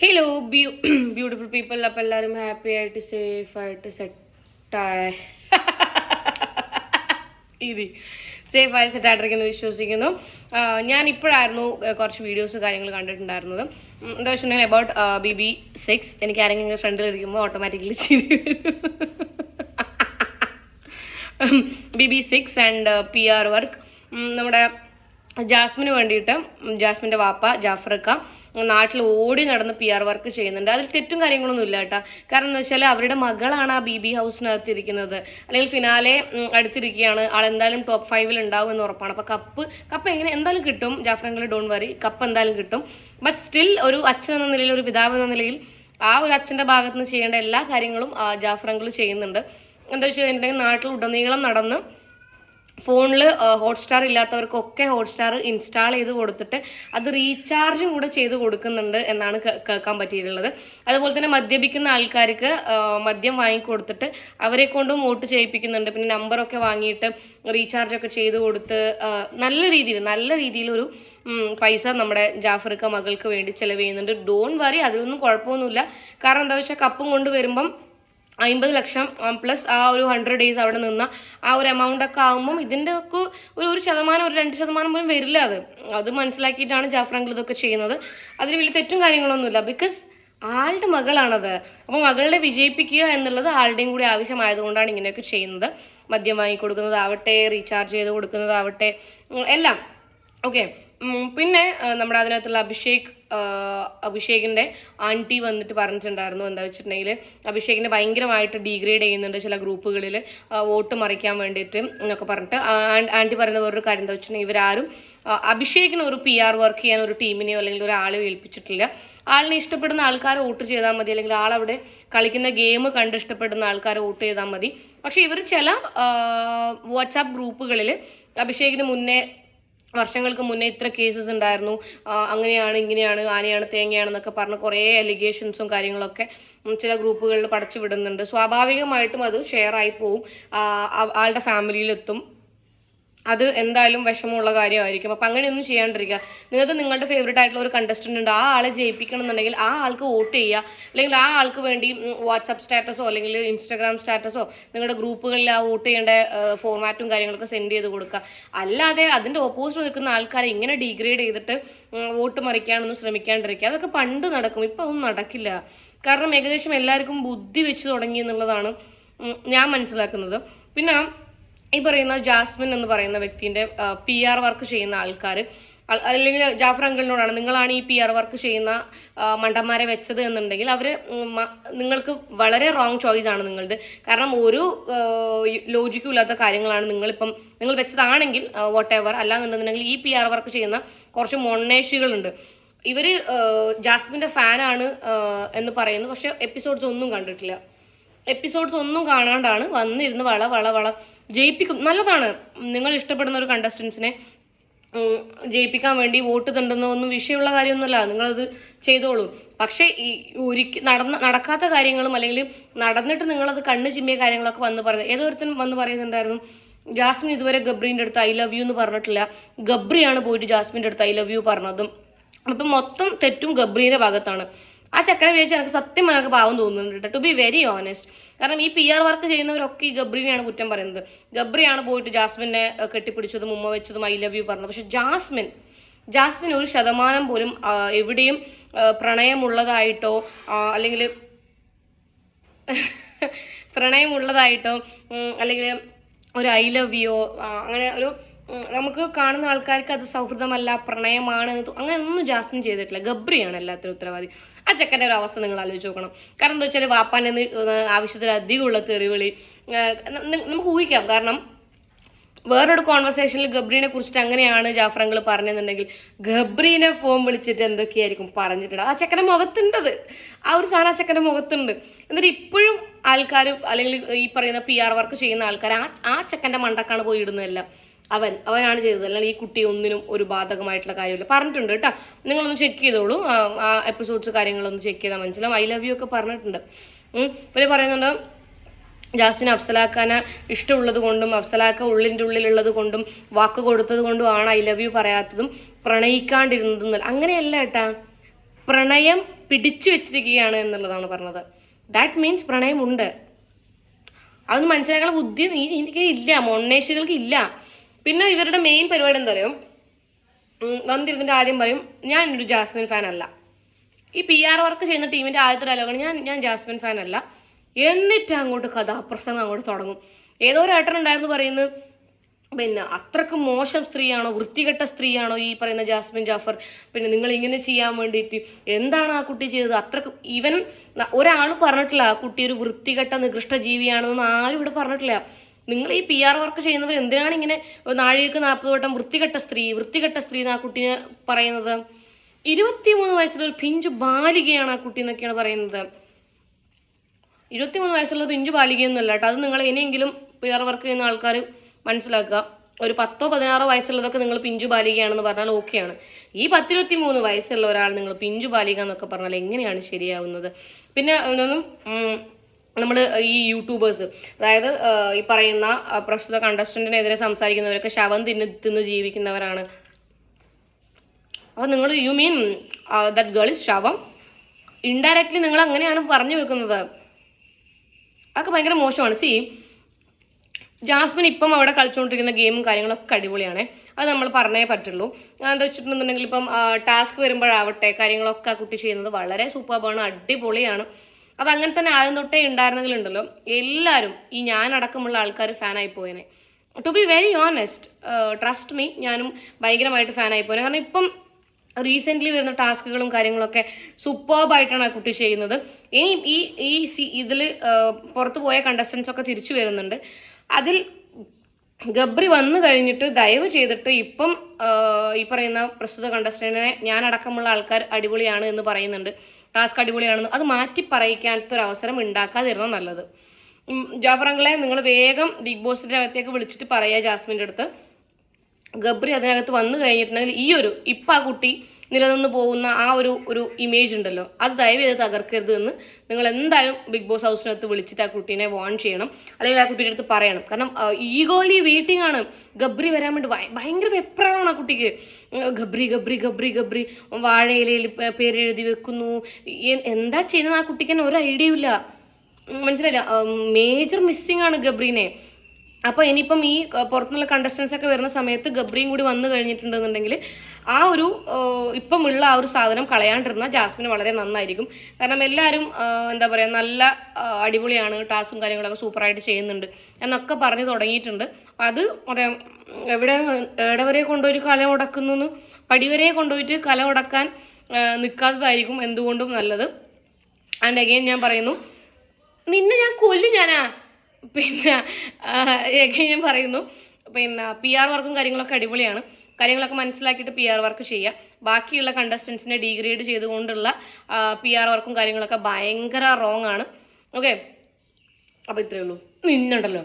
Hello ബ്യൂ beautiful people അപ്പം എല്ലാവരും happy ആയിട്ട് സേഫ് ആയിട്ട് സെറ്റായ ഇതി. സേഫ് ആയിട്ട് സെറ്റ് ആയിട്ടിരിക്കുന്നു വിശ്വസിക്കുന്നു. ഞാൻ ഇപ്പോഴായിരുന്നു കുറച്ച് വീഡിയോസ് കാര്യങ്ങൾ കണ്ടിട്ടുണ്ടായിരുന്നത്. എന്താ വെച്ചിട്ടുണ്ടെങ്കിൽ അബൌട്ട് ബി ബി സിക്സ് എനിക്ക് ആരെങ്കിലും ഫ്രണ്ടിൽ ഇരിക്കുമ്പോൾ ഓട്ടോമാറ്റിക്കലി ചെയ്ത് B B six and P R work നമ്മുടെ ജാസ്മിന് വേണ്ടിയിട്ട് ജാസ്മിന്റെ വാപ്പ ജാഫ്രക്ക നാട്ടിൽ ഓടി നടന്ന് പി ആർ വർക്ക് ചെയ്യുന്നുണ്ട്. അതിൽ തെറ്റും കാര്യങ്ങളൊന്നും ഇല്ല കേട്ടോ. കാരണം എന്താ വെച്ചാൽ അവരുടെ മകളാണ് ആ ബി ബി ഹൗസിനകത്ത് ഇരിക്കുന്നത്. അല്ലെങ്കിൽ ഫിനാലെ അടുത്തിരിക്കുകയാണ്. ആൾ എന്തായാലും ടോപ്പ് ഫൈവിൽ ഉണ്ടാവും എന്ന് ഉറപ്പാണ്. അപ്പോൾ കപ്പ് കപ്പ് എങ്ങനെ എന്തായാലും കിട്ടും. ജാഫ്രങ്കിൽ ഡോൺ വറി കപ്പ് എന്തായാലും കിട്ടും. ബട്ട് സ്റ്റിൽ ഒരു അച്ഛൻ എന്ന നിലയിൽ ഒരു പിതാവ് എന്ന നിലയിൽ ആ ഒരു അച്ഛന്റെ ഭാഗത്ത് നിന്ന് ചെയ്യേണ്ട എല്ലാ കാര്യങ്ങളും ജാഫ്രങ്കിൾ ചെയ്യുന്നുണ്ട്. എന്താ വെച്ചിട്ടുണ്ടെങ്കിൽ നാട്ടിൽ ഉടനീളം നടന്ന് ഫോണിൽ ഹോട്ട്സ്റ്റാർ ഇല്ലാത്തവർക്കൊക്കെ ഹോട്ട്സ്റ്റാർ ഇൻസ്റ്റാൾ ചെയ്ത് കൊടുത്തിട്ട് അത് റീചാർജും കൂടെ ചെയ്ത് കൊടുക്കുന്നുണ്ട് എന്നാണ് കേൾക്കാൻ പറ്റിയിട്ടുള്ളത്. അതുപോലെ തന്നെ മദ്യപിക്കുന്ന ആൾക്കാർക്ക് മദ്യം വാങ്ങിക്കൊടുത്തിട്ട് അവരെ കൊണ്ടും വോട്ട് ചെയ്യിപ്പിക്കുന്നുണ്ട്. പിന്നെ നമ്പറൊക്കെ വാങ്ങിയിട്ട് റീചാർജൊക്കെ ചെയ്ത് കൊടുത്ത് നല്ല രീതിയിൽ നല്ല രീതിയിലൊരു പൈസ നമ്മുടെ ജാഫറിക്ക മകൾക്ക് വേണ്ടി ചെലവ് ചെയ്യുന്നുണ്ട്. ഡോൺ വറി അതിലൊന്നും കുഴപ്പമൊന്നുമില്ല. കാരണം എന്താ വെച്ചാൽ കപ്പും കൊണ്ട് വരുമ്പം അമ്പത് ലക്ഷം പ്ലസ് ആ ഒരു ഹൺഡ്രഡ് ഡേയ്സ് അവിടെ നിന്ന ആ ഒരു എമൗണ്ട് ഒക്കെ ആകുമ്പം ഇതിന്റെ ഒക്കെ ഒരു ഒരു ശതമാനം ഒരു രണ്ട് ശതമാനം പോലും വരില്ല അത്. അത് മനസ്സിലാക്കിയിട്ടാണ് ജാഫ്രാങ്കിൾ ഇതൊക്കെ ചെയ്യുന്നത്. അതിൽ വലിയ തെറ്റും കാര്യങ്ങളൊന്നുമില്ല. ബിക്കോസ് ആളുടെ മകളാണത്. അപ്പോൾ മകളുടെ വിജയിപ്പിക്കുക എന്നുള്ളത് ആളുടെയും കൂടി ആവശ്യമായതുകൊണ്ടാണ് ഇങ്ങനെയൊക്കെ ചെയ്യുന്നത്. മദ്യം വാങ്ങിക്കൊടുക്കുന്നതാവട്ടെ റീചാർജ് ചെയ്ത് കൊടുക്കുന്നതാവട്ടെ എല്ലാം. ഓക്കെ പിന്നെ നമ്മുടെ അതിനകത്തുള്ള അഭിഷേക് ആ, അഭിഷേകിന്റെ ആന്റി വന്നിട്ട് പറഞ്ഞിട്ടുണ്ടായിരുന്നു എന്താ വെച്ചിട്ടുണ്ടെങ്കിൽ അഭിഷേകിനെ ഭയങ്കരമായിട്ട് ഡീഗ്രേഡ് ചെയ്യുന്നുണ്ട് ചില ഗ്രൂപ്പുകളിൽ വോട്ട് മറിക്കാൻ വേണ്ടിയിട്ട് എന്നൊക്കെ പറഞ്ഞിട്ട്. ആന്റി പറയുന്ന വേറൊരു കാര്യം എന്താ വെച്ചിട്ടുണ്ടെങ്കിൽ ഇവരാരും അഭിഷേകിന് ഒരു പി ആർ വർക്ക് ചെയ്യാൻ ഒരു ടീമിനെയോ അല്ലെങ്കിൽ ഒരാളെയോ ഏൽപ്പിച്ചിട്ടില്ല. ആളിനെ ഇഷ്ടപ്പെടുന്ന ആൾക്കാരെ വോട്ട് ചെയ്താൽ മതി അല്ലെങ്കിൽ ആളവിടെ കളിക്കുന്ന ഗെയിം കണ്ട് ഇഷ്ടപ്പെടുന്ന ആൾക്കാരെ വോട്ട് ചെയ്താൽ മതി. പക്ഷെ ഇവർ ചില വാട്സാപ്പ് ഗ്രൂപ്പുകളിൽ അഭിഷേകിന് മുന്നേ വർഷങ്ങൾക്ക് മുന്നേ ഇത്ര കേസസ് ഉണ്ടായിരുന്നു. അങ്ങനെയാണ് ഇങ്ങനെയാണ് ആനയാണ് തേങ്ങയാണെന്നൊക്കെ പറഞ്ഞ് കുറേ അലിഗേഷൻസും കാര്യങ്ങളൊക്കെ ചില ഗ്രൂപ്പുകളിൽ പടച്ചു വിടുന്നുണ്ട്. സ്വാഭാവികമായിട്ടും അത് ഷെയർ ആയി പോവും. ആളുടെ ഫാമിലിയിലെത്തും അത് എന്തായാലും വിഷമമുള്ള കാര്യമായിരിക്കും. അപ്പം അങ്ങനെയൊന്നും ചെയ്യാണ്ടിരിക്കുക. നിങ്ങൾക്ക് നിങ്ങളുടെ ഫേവറേറ്റ് ആയിട്ടുള്ള ഒരു കണ്ടസ്റ്റന്റ് ഉണ്ട്. ആ ആളെ ജയിപ്പിക്കണം എന്നുണ്ടെങ്കിൽ ആ ആൾക്ക് വോട്ട് ചെയ്യുക. അല്ലെങ്കിൽ ആ ആൾക്ക് വേണ്ടി വാട്സപ്പ് സ്റ്റാറ്റസോ അല്ലെങ്കിൽ ഇൻസ്റ്റാഗ്രാം സ്റ്റാറ്റസോ നിങ്ങളുടെ ഗ്രൂപ്പുകളിൽ ആ വോട്ട് ചെയ്യേണ്ട ഫോർമാറ്റും കാര്യങ്ങളൊക്കെ സെൻഡ് ചെയ്ത് കൊടുക്കുക. അല്ലാതെ അതിന്റെ ഓപ്പോസിറ്റ് നിൽക്കുന്ന ആൾക്കാരെ ഇങ്ങനെ ഡീഗ്രേഡ് ചെയ്തിട്ട് വോട്ട് മറിക്കാനൊന്നും ശ്രമിക്കാണ്ടിരിക്കുക. അതൊക്കെ പണ്ട് നടക്കും. ഇപ്പം അതൊന്നും നടക്കില്ല. കാരണം ഏകദേശം എല്ലാവർക്കും ബുദ്ധി വെച്ച് തുടങ്ങി എന്നുള്ളതാണ് ഞാൻ മനസ്സിലാക്കുന്നത്. പിന്നെ ഈ പറയുന്ന ജാസ്മിൻ എന്ന് പറയുന്ന വ്യക്തിന്റെ പി ആർ വർക്ക് ചെയ്യുന്ന ആൾക്കാർ അല്ലെങ്കിൽ ജാഫർ അങ്കിളിനോടാണ് നിങ്ങളാണ് ഈ പി ആർ വർക്ക് ചെയ്യുന്ന മണ്ടന്മാരെ വെച്ചത് എന്നുണ്ടെങ്കിൽ അവർ നിങ്ങൾക്ക് വളരെ റോങ് ചോയ്സ് ആണ് നിങ്ങളുടെ കാരണം ഒരു ലോജിക്കും ഇല്ലാത്ത കാര്യങ്ങളാണ് നിങ്ങളിപ്പം നിങ്ങൾ വെച്ചതാണെങ്കിൽ വാട്ട് എവർ അല്ലാന്നുണ്ടെന്നുണ്ടെങ്കിൽ ഈ പി ആർ വർക്ക് ചെയ്യുന്ന കുറച്ച് മൊണ്ണേഷികളുണ്ട് ഇവർ ജാസ്മിന്റെ ഫാനാണ് എന്ന് പറയുന്നു. പക്ഷെ എപ്പിസോഡ്സ് ഒന്നും കണ്ടിട്ടില്ല. എപ്പിസോഡ്സ് ഒന്നും കാണാണ്ടാണ്. വന്നിരുന്ന് വള വള വള. ജയിപ്പിക്കും. നല്ലതാണ്. നിങ്ങൾ ഇഷ്ടപ്പെടുന്ന ഒരു കണ്ടസ്റ്റൻസിനെ ജയിപ്പിക്കാൻ വേണ്ടി വോട്ട് തണ്ടുന്നതൊന്നും വിഷയമുള്ള കാര്യമൊന്നുമല്ല. നിങ്ങളത് ചെയ്തോളൂ. പക്ഷേ ഈ ഒരിക്കൽ നടന്ന നടക്കാത്ത കാര്യങ്ങളും അല്ലെങ്കിൽ നടന്നിട്ട് നിങ്ങളത് കണ്ണ് ചിമ്മിയ കാര്യങ്ങളൊക്കെ വന്ന് പറയുന്നത് ഏതൊരുത്തൻ വന്ന് പറയുന്നുണ്ടായിരുന്നു ജാസ്മിൻ ഇതുവരെ ഗബ്രീന്റെ അടുത്ത് ഐ ലവ് യു എന്ന് പറഞ്ഞിട്ടില്ല. ഗബ്രിയാണ് പോയിട്ട് ജാസ്മിന്റെ അടുത്ത് ഐ ലവ് യു പറഞ്ഞതും. അപ്പം മൊത്തം തെറ്റും ഗബ്രീന്റെ ഭാഗത്താണ്. ആ ചക്കര വിചാരിച്ച് എനിക്ക് സത്യം എനിക്ക് പാവം തോന്നുന്നുണ്ട് ടു ബി വെരി ഓണസ്റ്റ് കാരണം ഈ പി ആർ വർക്ക് ചെയ്യുന്നവരൊക്കെ ഈ ഗബ്രീനെയാണ് കുറ്റം പറയുന്നത്. ഗബ്രിയാണ് പോയിട്ട് ജാസ്മിനെ കെട്ടിപ്പിടിച്ചതും ഉമ്മ വെച്ചതും ഐ ലവ് യു പറഞ്ഞത്. പക്ഷെ ജാസ്മിൻ ജാസ്മിൻ ഒരു ശതമാനം പോലും എവിടെയും പ്രണയമുള്ളതായിട്ടോ അല്ലെങ്കിൽ പ്രണയമുള്ളതായിട്ടോ അല്ലെങ്കിൽ ഒരു ഐ ലവ് യു അങ്ങനെ ഒരു നമുക്ക് കാണുന്ന ആൾക്കാർക്ക് അത് സൗഹൃദമല്ല പ്രണയമാണ് അങ്ങനെ ഒന്നും ജാസ്മിൻ ചെയ്തിട്ടില്ല. ഗബ്രിയാണ് എല്ലാത്തിനും ഉത്തരവാദി. ആ ചെക്കന്റെ ഒരു അവസ്ഥ നിങ്ങൾ ആലോചിച്ച് നോക്കണം. കാരണം എന്താ വെച്ചാൽ വാപ്പാന്റെ ആവശ്യത്തിൽ അധികമുള്ള തെറിവിളി. നമുക്ക് ഊഹിക്കാം. കാരണം വേറൊരു കോൺവെർസേഷനിൽ ഗബ്രീനെ കുറിച്ചിട്ട് അങ്ങനെയാണ് ജാഫ്രങ്ങൾ പറഞ്ഞെന്നുണ്ടെങ്കിൽ ഗബ്രീനെ ഫോൺ വിളിച്ചിട്ട് എന്തൊക്കെയായിരിക്കും പറഞ്ഞിട്ടുണ്ട് ആ ചെക്കന്റെ മുഖത്തുണ്ടത്. ആ ഒരു സാധനം ആ ചെക്കന്റെ മുഖത്തുണ്ട്. എന്നിട്ട് ഇപ്പോഴും ആൾക്കാർ അല്ലെങ്കിൽ ഈ പറയുന്ന പി ആർ വർക്ക് ചെയ്യുന്ന ആൾക്കാർ ആ ആ ചെക്കന്റെ മണ്ടക്കാണ് പോയി ഇടുന്നതല്ല. അവൻ അവനാണ് ചെയ്തത്. അല്ലെങ്കിൽ ഈ കുട്ടി ഒന്നിനും ഒരു ബാധകമായിട്ടുള്ള കാര്യമില്ല. പറഞ്ഞിട്ടുണ്ട് കേട്ടോ. നിങ്ങളൊന്ന് ചെക്ക് ചെയ്തോളൂ. ആ, എപ്പിസോഡ്സ് കാര്യങ്ങളൊന്ന് ചെക്ക് ചെയ്താൽ മനസ്സിലാവും. ഐ ലവ് യു ഒക്കെ പറഞ്ഞിട്ടുണ്ട്. പിന്നെ പറയുന്നുണ്ട് ജാസ്മിൻ അഫ്സലാക്കാനെ ഇഷ്ടമുള്ളത് കൊണ്ടും അഫ്സലാക്ക ഉള്ളിന്റെ ഉള്ളിലുള്ളത് കൊണ്ടും വാക്ക് കൊടുത്തത് കൊണ്ടും ആണ് ഐ ലവ് യു പറയാത്തതും പ്രണയിക്കാണ്ടിരുന്നതും അങ്ങനെയല്ല ഏട്ടാ. പ്രണയം പിടിച്ചു വെച്ചിരിക്കുകയാണ് എന്നുള്ളതാണ് പറഞ്ഞത്. ദാറ്റ് മീൻസ് പ്രണയമുണ്ട്. അതൊന്നും മനസ്സിലാക്കാനുള്ള ബുദ്ധി നീ- എനിക്ക് ഇല്ല. മൊണ്ണേശികൾക്ക് ഇല്ല. പിന്നെ ഇവരുടെ മെയിൻ പരിപാടി എന്താ പറയുക വന്നിരുന്നിട്ട് ആദ്യം പറയും ഞാൻ ഒരു ജാസ്മിൻ ഫാൻ അല്ല. ഈ പി ആർ വർക്ക് ചെയ്യുന്ന ടീമിന്റെ ആദ്യത്തെ ഡയലോഗാണ് ഞാൻ ഞാൻ ജാസ്മിൻ ഫാൻ അല്ല. എന്നിട്ട് അങ്ങോട്ട് കഥാപ്രസംഗം അങ്ങോട്ട് തുടങ്ങും. ഏതോ ഒരു ഏട്ടൻ ഉണ്ടായിരുന്നു പറയുന്നത് പിന്നെ അത്രയ്ക്ക് മോശം സ്ത്രീയാണോ വൃത്തികെട്ട സ്ത്രീയാണോ ഈ പറയുന്ന ജാസ്മിൻ ജാഫർ? പിന്നെ നിങ്ങൾ ഇങ്ങനെ ചെയ്യാൻ വേണ്ടിയിട്ട് എന്താണ് ആ കുട്ടി ചെയ്തത്? അത്രയ്ക്ക് ഈവൻ ഒരാൾ പറഞ്ഞിട്ടില്ല ആ കുട്ടി ഒരു വൃത്തികെട്ട നികൃഷ്ട ജീവിയാണെന്ന് ആരും ഇവിടെ പറഞ്ഞിട്ടില്ല. നിങ്ങൾ ഈ പി ആർ വർക്ക് ചെയ്യുന്നവർ എന്തിനാണ് ഇങ്ങനെ നാഴികക്ക് നാൽപ്പത് വട്ടം വൃത്തികെട്ട സ്ത്രീ വൃത്തികെട്ട സ്ത്രീ എന്ന് ആ കുട്ടിനെ പറയുന്നത്? ഇരുപത്തിമൂന്ന് ഒരു പിഞ്ചു ബാലികയാണ് ആ കുട്ടി എന്നൊക്കെയാണ് പറയുന്നത്. ഇരുപത്തിമൂന്ന് വയസ്സുള്ള പിഞ്ചു ബാലികയൊന്നുമല്ല കേട്ടോ. അത് നിങ്ങൾ ഇനിയെങ്കിലും പി ആർ വർക്ക് ചെയ്യുന്ന ആൾക്കാർ മനസ്സിലാക്കുക. ഒരു പത്തോ പതിനാറോ വയസ്സുള്ളതൊക്കെ നിങ്ങൾ പിഞ്ചു ബാലികയാണെന്ന് പറഞ്ഞാൽ ഓക്കെയാണ്. ഈ പത്തിരുപത്തി മൂന്ന് വയസ്സുള്ള ഒരാൾ നിങ്ങൾ പിഞ്ചു ബാലിക എന്നൊക്കെ പറഞ്ഞാൽ എങ്ങനെയാണ് ശരിയാവുന്നത്? പിന്നെ ഒന്നും നമ്മൾ ഈ യൂട്യൂബേഴ്സ് അതായത് ഈ പറയുന്ന പ്രസ്തുത കണ്ടസ്റ്റന്റിനെതിരെ സംസാരിക്കുന്നവരൊക്കെ ശവം തിന്ന് തിന്ന് ജീവിക്കുന്നവരാണ്. അപ്പോൾ നിങ്ങൾ you mean that girl is ശവം? ഇൻഡയറക്റ്റ്ലി നിങ്ങൾ അങ്ങനെയാണ് പറഞ്ഞു വെക്കുന്നത്. അതൊക്കെ ഭയങ്കര മോശമാണ്. സി ജാസ്മിൻ ഇപ്പം അവിടെ കളിച്ചുകൊണ്ടിരിക്കുന്ന ഗെയിമും കാര്യങ്ങളൊക്കെ അടിപൊളിയാണ്. അത് നമ്മൾ പറഞ്ഞേ പറ്റുള്ളൂ. എന്താ വെച്ചിട്ടുണ്ടെന്നുണ്ടെങ്കിൽ ഇപ്പം ടാസ്ക് വരുമ്പോഴാവട്ടെ കാര്യങ്ങളൊക്കെ കുട്ടി ചെയ്യുന്നത് വളരെ സൂപ്പർബാണ് അടിപൊളിയാണ്. അത് അങ്ങനെ തന്നെ ആദ്യം തൊട്ടേ ഉണ്ടായിരുന്നെങ്കിലുണ്ടല്ലോ. എല്ലാവരും ഈ ഞാനടക്കമുള്ള ആൾക്കാർ ഫാനായി പോയേനെ. To be very honest trust me ഞാനും ഭയങ്കരമായിട്ട് ഫാനായി പോയത് കാരണം ഇപ്പം റീസെന്റ്ലി വരുന്ന ടാസ്കുകളും കാര്യങ്ങളൊക്കെ സൂപ്പർബായിട്ടാണ് ആ കുട്ടി ചെയ്യുന്നത്. ഇനി ഈ ഈ സി ഇതിൽ പുറത്തു പോയ കണ്ടസ്റ്റൻസ് ഒക്കെ തിരിച്ചു വരുന്നുണ്ട്. അതിൽ ഗബ്രി വന്നു കഴിഞ്ഞിട്ട് ദയവ് ചെയ്തിട്ട് ഇപ്പം ഈ പറയുന്ന പ്രസ്തുത കണ്ടസ്റ്റന്റിനെ ഞാനടക്കമുള്ള ആൾക്കാർ അടിപൊളിയാണ് എന്ന് പറയുന്നുണ്ട്. ടാസ്ക് അടിപൊളിയാണെന്ന് അത് മാറ്റി പറയിക്കാത്തൊരു അവസരം ഉണ്ടാക്കാതിരുന്ന നല്ലത്. അങ്കിളെ നിങ്ങൾ വേഗം ബിഗ് ബോസിന്റെ അകത്തേക്ക് വിളിച്ചിട്ട് പറയുക ജാസ്മിന്റെ അടുത്ത്. ഗബ്രി അതിനകത്ത് വന്നു കഴിഞ്ഞിട്ടുണ്ടെങ്കിൽ ഈ ഒരു ഇപ്പം ആ കുട്ടി നിലനിന്ന് പോകുന്ന ആ ഒരു ഒരു ഇമേജ് ഉണ്ടല്ലോ. അത് ദയവ് ചെയ്ത് തകർക്കരുത് എന്ന് നിങ്ങൾ എന്തായാലും ബിഗ് ബോസ് ഹൗസിനകത്ത് വിളിച്ചിട്ട് ആ കുട്ടീനെ വാൺ ചെയ്യണം. അല്ലെങ്കിൽ ആ കുട്ടീന്റെ അടുത്ത് പറയണം. കാരണം ഈഗോലി വെയിറ്റിംഗ് ആണ്. ഗബ്രി വരാൻ വേണ്ടി ഭയ- ഭയങ്കര വെപ്രാണ് ആ കുട്ടിക്ക്. ഗബ്രി ഗബ്രി ഗബ്രി ഗബ്രി. വാഴയിലയിൽ പേരെഴുതി വെക്കുന്നു. എന്താ ചെയ്യുന്നത് ആ കുട്ടിക്ക് തന്നെ ഒരു ഐഡിയ ഇല്ല. മനസ്സിലായില്ല. മേജർ മിസ്സിംഗ് ആണ് ഗബ്രീനെ. അപ്പോൾ ഇനിയിപ്പം ഈ പുറത്തുനിന്നുള്ള കണ്ടസ്റ്റൻസ് ഒക്കെ വരുന്ന സമയത്ത് ഗബ്രിയും കൂടി വന്നു കഴിഞ്ഞിട്ടുണ്ടെന്നുണ്ടെങ്കിൽ ആ ഒരു ഇപ്പം ഉള്ള ആ ഒരു സാധനം കളയാണ്ടിരുന്ന ജാസ്മിന് വളരെ നന്നായിരിക്കും. കാരണം എല്ലാവരും എന്താ പറയുക നല്ല അടിപൊളിയാണ് ടാസും കാര്യങ്ങളൊക്കെ സൂപ്പറായിട്ട് ചെയ്യുന്നുണ്ട് എന്നൊക്കെ പറഞ്ഞു തുടങ്ങിയിട്ടുണ്ട്. അത് പറയാം എവിടെ എവിടെ വരെ കൊണ്ടുപോയി കല ഉടക്കുന്നു പടിവരെ കൊണ്ടുപോയിട്ട് കല ഉടക്കാൻ നിൽക്കാത്തതായിരിക്കും എന്തുകൊണ്ടും നല്ലത്. ആൻഡ് അഗെയിൻ ഞാൻ പറയുന്നു നിന്നെ ഞാൻ കൊല്ലും ഞാനാ. പിന്നെ അഗെയിൻ ഞാൻ പറയുന്നു പിന്നെ പി ആർ വർക്കും കാര്യങ്ങളൊക്കെ അടിപൊളിയാണ്. കാര്യങ്ങളൊക്കെ മനസ്സിലാക്കിയിട്ട് പി ആർ വർക്ക് ചെയ്യുക ബാക്കിയുള്ള കണ്ടസ്റ്റൻസിനെ ഡീഗ്രേഡ് ചെയ്തുകൊണ്ടുള്ള പി ആർ വർക്കും കാര്യങ്ങളൊക്കെ ഭയങ്കര റോങ് ആണ്. ഓക്കെ അപ്പോൾ ഇത്രയേ ഉള്ളൂ. നിന്നുണ്ടല്ലോ